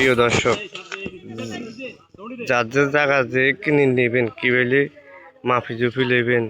প্রিয় দর্শক, যার যার জায়গা যে কিনে নেবেন, কি বলে মাফি জুফি নেবেন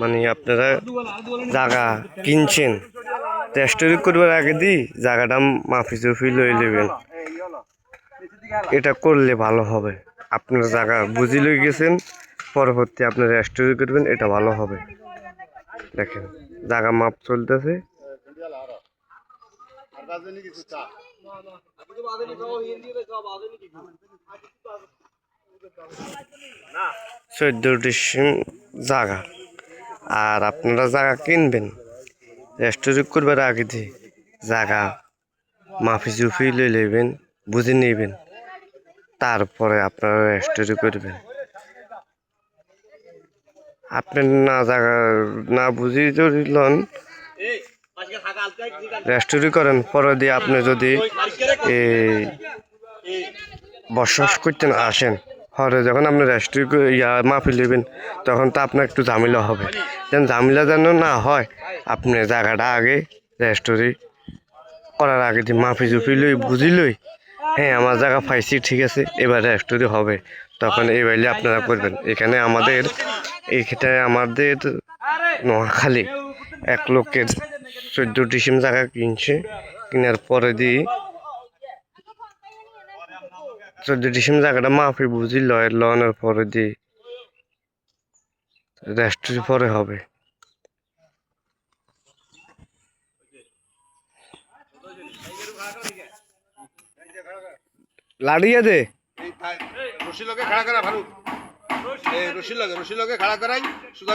মানে আপনারা জায়গা কিনছেন টেস্টরি করবার আগে দি জায়গাটা মাফি জুফি লই নেবেন এটা করলে ভালো হবে। আপনার জায়গা বুঝি লই গেছেন, পরবর্তী আপনার রেস্টোরি করবেন, এটা ভালো হবে। দেখেন, জায়গা মাপ চলতেছে। চোদ্দোটি জায়গা আর আপনারা জায়গা কিনবেন। রেস্টোরি করবার আগে দিয়ে জায়গা মাফি জুফি লই নেবেন বুঝে নেবেন। তারপরে আপনারা রেস্টোরি করবেন। আপনি না জায়গা না বুঝি যদি লন রেস্টোরি করেন, পরে দিয়ে আপনি যদি বসবাস করতে আসেন হরে যখন আপনি রেস্টোরি ইয়া মাফি নেবেন তখন তো আপনার একটু ঝামেলা হবে। যেন ঝামেলা যেন না হয়, আপনি জায়গাটা আগে রেস্টোরি করার আগে যে মাফি জুফি লই, বুঝি লই হ্যাঁ আমার জায়গা পাইছি, ঠিক আছে, এবার রেস্টোরি হবে। তখন বাইলে আপনারা করবেন। এখানে আমাদের এইখানে আমাদের নোয়াখালী, এক লোকের চোদ্দ ডিসেম জায়গা কিনছে। কেনার পরে দিয়ে চোদ্দ ডিসেম জায়গাটা মাফি বুঝি লয় লনের পরে দিয়ে রেস্টোরি পরে হবে। লাড়িয়ে দে। রশি লগে খাড়া করা এই রশি লগে রশি লগে খাড়া করাই সুদা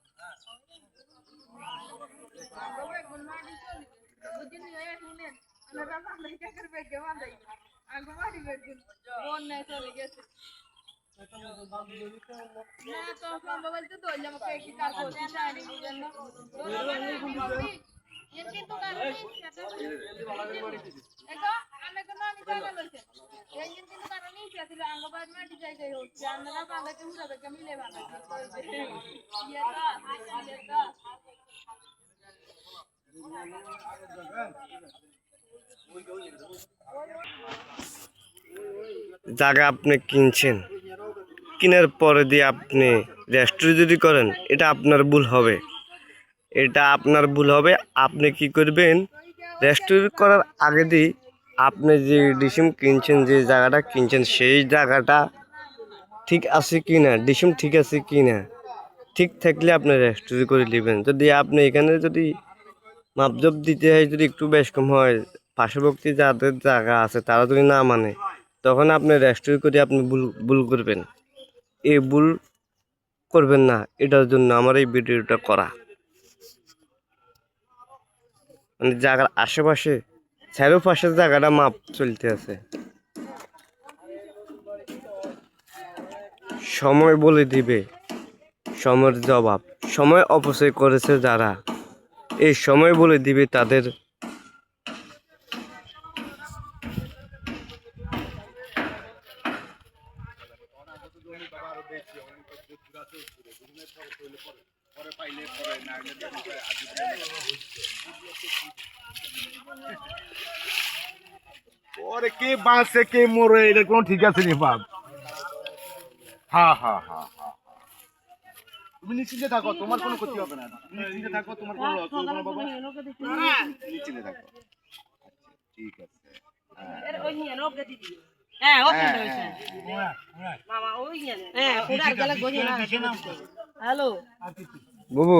আমরা বাঁধাকে উড়াবে কে মিলে বাঁধাকে ইয়েটা ইয়েটা জায়গা আপনি কিনছেন। কেনার পরে দিয়ে আপনি রেস্টোরি যদি করেন, এটা আপনার ভুল হবে। এটা আপনার ভুল হবে। আপনি কি করবেন রেস্টোরি করার আগে দিয়ে আপনি যে ডিসিম কিনছেন, যে জায়গাটা কিনছেন, সেই জায়গাটা ঠিক আছে কি না ডিসিম ঠিক আছে কি না ঠিক থাকলে আপনি রেস্টোরি করে নেবেন। যদি আপনি এখানে যদি মাপজব দিতে হয় যদি একটু বেশ কম হয়, পার্শ্ববর্তী যাদের জায়গা আছে তারা যদি না মানে তখন আপনি রেস্টোরি করে আপনি ভুল ভুল করবেন। এই ভুল করবেন না, এটার জন্য আমার এই ভিডিওটা করা। মানে জায়গার আশেপাশে চারোপাশের জায়গাটা মাপ চলতে আছে। সময় বলে দিবে। সময়ের জবাব। সময় অপচয় করেছে যারা। এই সময় বলে দিবে তাদের। ওরে কে বাঁচে, কে মরে, এটা কোনো ঠিক আছে নি বাপ। হ্যাঁ হ্যাঁ হ্যাঁ তুমি নিশ্চিন্তে থাকো তোমার কোনো ক্ষতি হবে না। নিশ্চিন্তে থাকো তোমার কোনো লস হবে না বাবা। নিশ্চিন্তে থাকো। ঠিক আছে। হ্যাঁ। ওকে হয়েছে মামা ওই হ্যাঁ খুদার গেলে গজি না। হ্যালো। বুবু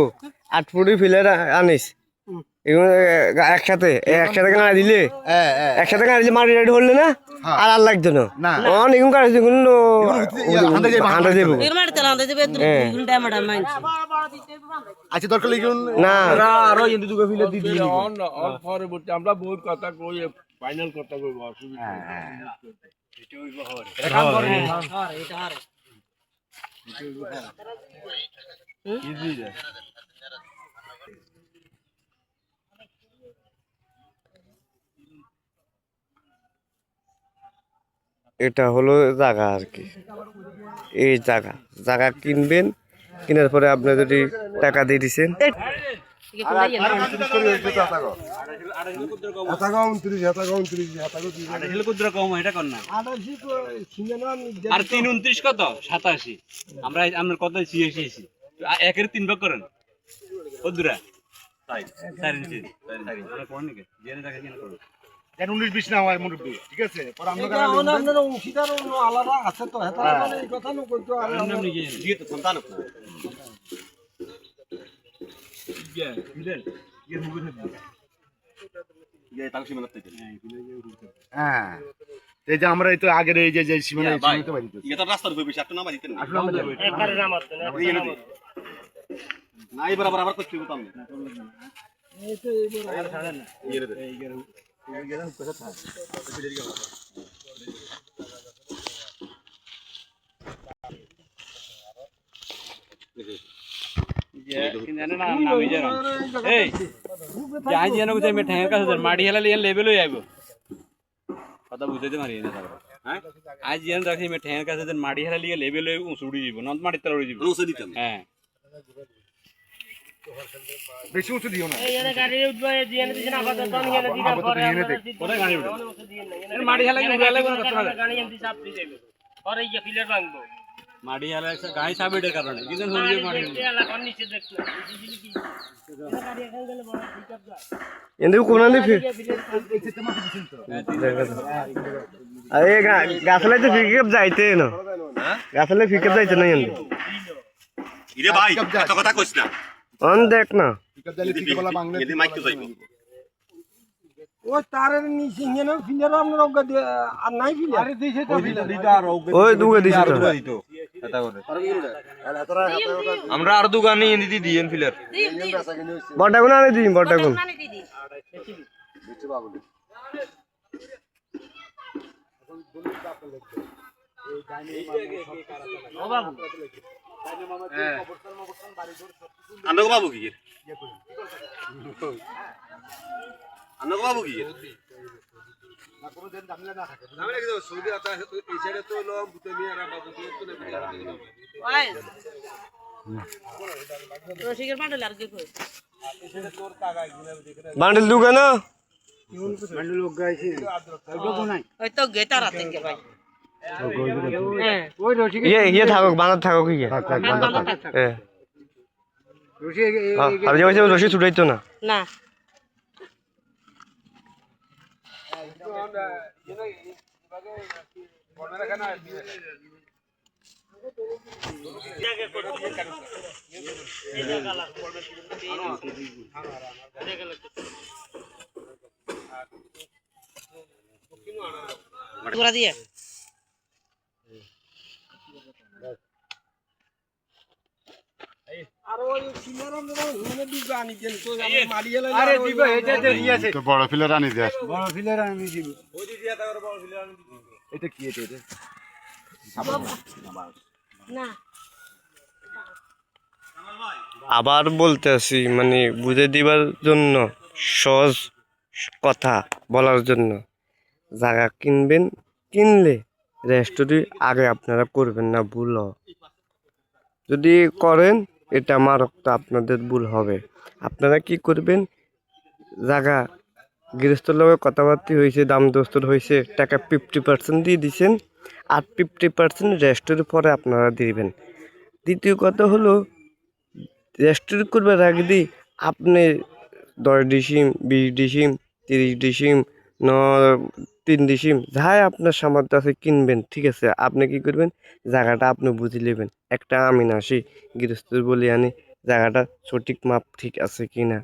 আট ফুটি ফিলে আনিস। একসাথে একসাথে গাড়ি দিলে? হ্যাঁ হ্যাঁ একসাথে গাড়ি দিলে মাটি রেডি হলে না? হ্যাঁ। আর আর লাগতো না। না। অনেক এগুলো কিন্তু হাঁটা হ্যাঁ। মাইন আচ্ছা দরকার লিখুন না। আরও কিন্তু দুটো ফিলে দিদি পরবর্তী আমরা বহুত কথা কই ফাইনাল কথা কইব অসুবিধা এটা হারে। এটা হলো জায়গা আর কি। এই জায়গা জায়গা কিনবেন, কেনার পরে আপনি যদি টাকা দিয়ে লাগে আর তিন উনত্রিশ কত? সাতাশি। আমরা আমরা কত তিন করেন। নাকি জেনে দেখা করুন যেন উনিশ বিশ না হয় মুরব্বী ঠিক আছে? পরে আমরা নাম নিয়ে দিয়ে তো সন্তান হ্যাঁ এই যে আমরা এই তো আগের এই যে যে সীমানা এই সীমানাতে বাড়ি এটা রাস্তার উপরে বেশি একটা নামা দিতেন আসলে আমরা যাব। না এই বরাবর আবার করতে হতো আমি। এই মাটি হেলালে ইয়ান লেভেল হয়ে যাব কথা বুঝাইতে পারি না তারপর হ্যাঁ আজ যেন রাখি আমি ঠ্যাঙের কাছে যেন মাটি হেলালে ইয়ে লেভেল হয়ে উঁচু উড়ে যাব নদ মাটির তলা উড়ে যাব উঁচু দিতাম হ্যাঁ বেশি উঁচু দিও না কোথায় গাড়ি উঠে মাটি হেলা উড়ে লাগবে মাটি হেলা গাড়ি সাবেটের কারণে কিন্তু হয়ে মাটি ఎందుకు కొనండి అదే গাছলে তো পিকআপ যাইতে না গাছলে পিকআপ যাইতে না এন্ড ইরে ভাই এত কথা কইছ না অন দেখ না আমরা আর দোকানে দিদি দিয়েন ফিলার। বড়টা আনে দিই বড়টা কোন মানে বাবু কি আন্নক বাবু কি মাডা লাগবে কই? বান্ডেল দুগে না? ওই তো গেতা রাতে ভাই? হ্যাঁ ইয়ে ইয়ে থাকুক বানাত থাকুক ইয়ে। হ্যাঁ আমি যে রশি ছুটাইতো না। দিয়ে। বড় ফিলার আনি দে। বড় ফিলার আনি দিব। এটা কি এটা এটা? আবার বলতে আসি মানে বুঝে দিবার জন্য সহজ কথা বলার জন্য। জায়গা কিনবেন কিনলে রেস্টুরি আগে আপনারা করবেন না ভুল। যদি করেন এটা মারাত্মক আপনাদের ভুল হবে। আপনারা কি করবেন? জায়গা গৃহস্থর লগে কথাবার্তা হয়েছে দাম দস্তর হয়েছে টাকা ফিফটি পার্সেন্ট দিয়ে দিছেন, আর ফিফটি পার্সেন্ট রেস্টের পরে আপনারা দিবেন। দ্বিতীয় কথা হলো রেস্টের করবার আগে দিয়ে আপনি দশ ডিসিম, বিশ ডিসিম, তিরিশ ডিসিম, ন তিন ডিসিম যাই আপনার সামর্থ্য আছে কিনবেন, ঠিক আছে? আপনি কি করবেন? জায়গাটা আপনি বুঝে নেবেন। একটা আমি আসি গৃহস্থ বলি আনি, জায়গাটা সঠিক মাপ ঠিক আছে কি না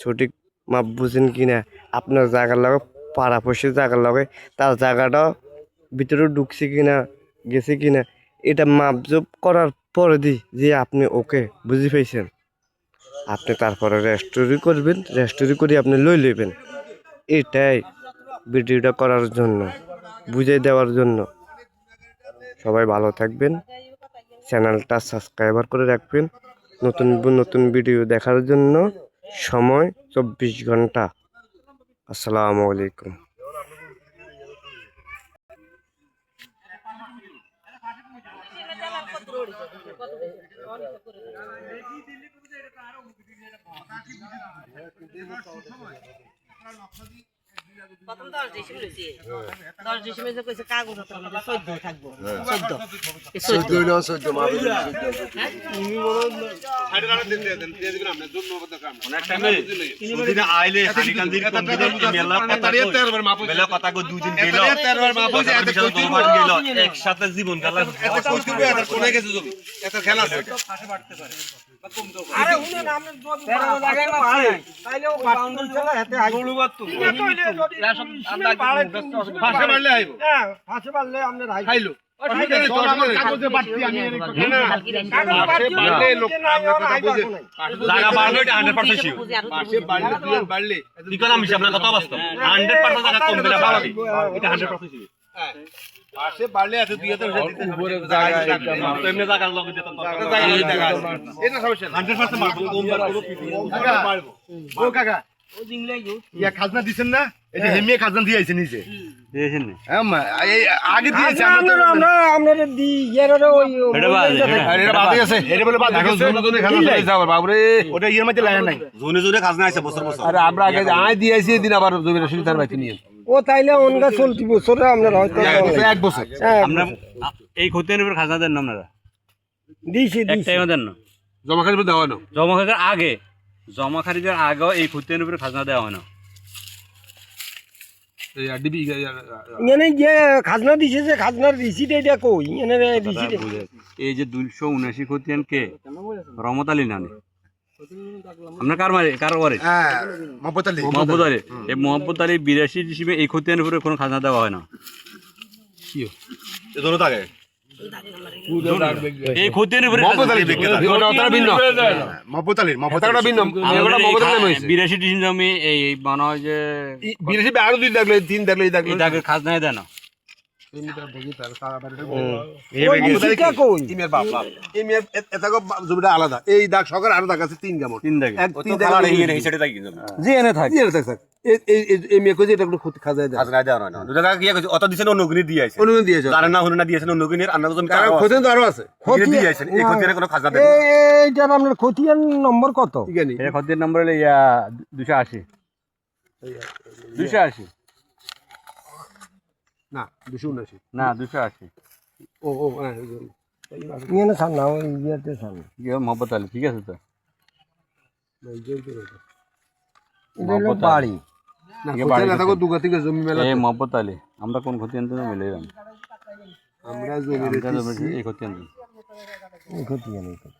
সঠিক মাপ বুঝেন কি না আপনার জায়গার লগে, পাড়াপড়শির জায়গার লগে, তার জায়গাটা ভিতরে ঢুকছে কি না গেছে কি না এটা মাপজোপ করার পরে দি যে আপনি ওকে বুঝে পাইছেন আপনি তারপরে রেস্টোরি করবেন রেস্টোরি করে আপনি লই লইবেন। এটাই ভিডিওটা করার জন্য, বুঝিয়ে দেওয়ার জন্য। সবাই ভালো থাকবেন, চ্যানেলটা সাবস্ক্রাইবার করে রাখবেন। নতুন নতুন ভিডিও দেখার জন্য সময় চব্বিশ ঘণ্টা। আসসালামু আলাইকুম। প্রথম দশ ডিসেম্বর হয়েছে দশ ডিসেম্বর যে কইছে কাগজ হাতে আমাদের চোদ্দ থাকব চোদ্দ চোদ্দ বিশাল দরবার গেল একসাথে জীবন কালা আরে উনি নাম তেরো জায়গায় পারে তাইলে ও বাউন্ডারি ছেলে হাতে আই আমরা ফাঁসে পারলে আইব হ্যাঁ ফাঁসে পারলে আমরা আইব খাইলো কাগজে বাড়তি আমি না। পাশে বাড়লে লোক আমরা কথা বুঝে। জায়গা বাড়লো এটা 100% শিওর পাশে বাড়লে দুই বাড়লে কি কথা আপনার কথা বাস্তব 100% জায়গা কম দিলে এটা 100% শিওর পাশে বাড়লে এত দুই হাজার উপরে তো এমনি জায়গার লগে যেত এটা সমস্যা না 100% মারবো। কম বার করব ও কাকা ইয়া খাজনা দিছেন না? এই হেমিয়ে খাজনা দিয়ে আইছে নিচে দিয়েছেন হ্যাঁ আগে দিয়েছে আমরা তো এটা বাজে আরে এটা বাদে আছে এটা বলে বাদে গেছে। খাজনা চলে যাবার বাবরে ওটা ইয়ের মধ্যে লাগে নাই। জোনে জোনে খাজনা আছে বছর বছর। আরে আমরা আগে আয় দিয়ে আইছি দিন আবার জমির সুবিধার বাইতে নিয়ে ও তাইলে অনগা চলতি বছরে আমরা হয়তো এক বছর আমরা এই খতিয়ানের উপর খাজনা দেন আপনারা? দিছি টাইমে দেন না? জমা খালি দেওয়া না? জমা খারিদের আগে জমা খারিদের আগেও এই খতিয়ানের উপরে খাজনা দেওয়া হয় না। এনে যে খাজনা দিছে যে খাজনার রিসিট এটা কই? এনে রিসিট এই যে দুইশো উনাশি খতিয়ান কে রহমত আলী নানি আপনার কার মারে কার করে হ্যাঁ আলী। মোহাম্মদ আলী। এই মোহাম্মদ আলী বিরাশি ডিসিমে এই খতিয়ানের উপরে কোনো খাজনা দেওয়া হয় না। এই খতিয়ানের উপরে বিরাশি ডিসিম জমি এই মনে হয় যে বিদেশি আরও দুই দেখল তিন দেখল এই দেখল খাজনায় দেয় না। আলাদা এই দাগ সকার আরও দাগ আছে তিন কেমন তিন দাগে এক তিন দাগ যে এনে থাক জি এটা স্যার এই এই এই- এই মেয়ে কইছে এটা কোনো ক্ষতি খাজা দেয় খাজনা দেওয়া না দুটা টাকা কি কইছে অত দিছেন অন্যগুনি দিয়ে আইছে দিয়েছে তার না হলো দিয়েছেন অন্যগুনির আন্না তো কারণ ক্ষতি তো আরও আছে ক্ষতি দিয়ে আইছেন এই ক্ষতির কোনো খাজনা দেন এইটার আপনার খতিয়ান নম্বর কত এটা খতিয়ান নম্বর হলো ইয়া দুশো আশি দুশো আশি না দুশো উনআশি। না দুশো আশি। ও ও হ্যাঁ ছাড় না ওই ইয়েতে ছাড় ইয়ে আলী ঠিক আছে তো? বাড়ি। ক্ষতি আলী আমরা কোন খতিয়ান দিন মিলে এলাম? আমরা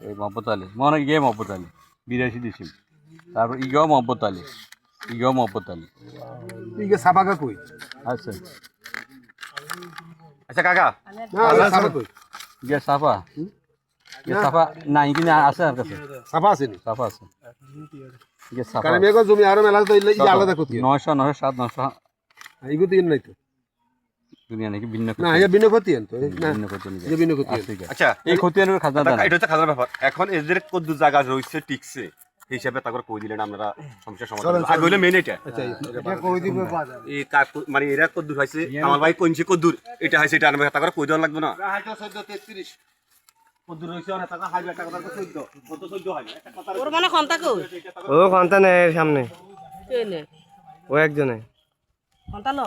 এই। আলী। মনে গিয়ে আলী বিরাশি ডিসিম তারপর ইগাও মোহাম্মদ আলী ইগাও মোহাম্মদ আলী। ঠিক সাবাগা কই? আচ্ছা। আচ্ছা কাকা। ইয়া সাফা। সাফা। নাই কিনা আছে আর কাছে। সাফা আছে সাফা আছে। সাফা কারণ জমি আরও মেলা তো এই আলাদা ক্ষতি নয়শো নয়শো সাত নয়শো। এগুলো তো নাই তো। দুনিয়া নাকি ভিন্ন না এটা বিনা ক্ষতি তো। ভিন্ন খতিয়ান এটা বিনা ক্ষতি আচ্ছা এই খতিয়ানের খাজনা দেন। এটা হচ্ছে খাজনার ব্যাপার। এখন এদের কদ্দু জায়গা রয়েছে টিকছে। হিসাবে তারপর কই দিলেন আপনারা সমস্যার সমাধান? আগে হইলে মেন এটা। আচ্ছা এই কাক মানে এরা কদ্দুর হয়েছে আমার ভাই কোনছে কদ্দুর এটা হয়েছে এটা আমরা তারপর কই দেওয়া লাগবে না? কদ্দুর রয়েছে অনেক টাকা হাইবে টাকা তারপর 14 কত 14 একটা কথা ওর মানে খন্তা কই? ও কন্তা নেই সামনে। ও একজনে। খন্তা লো।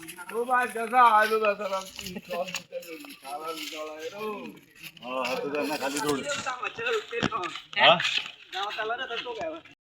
দিতে খালা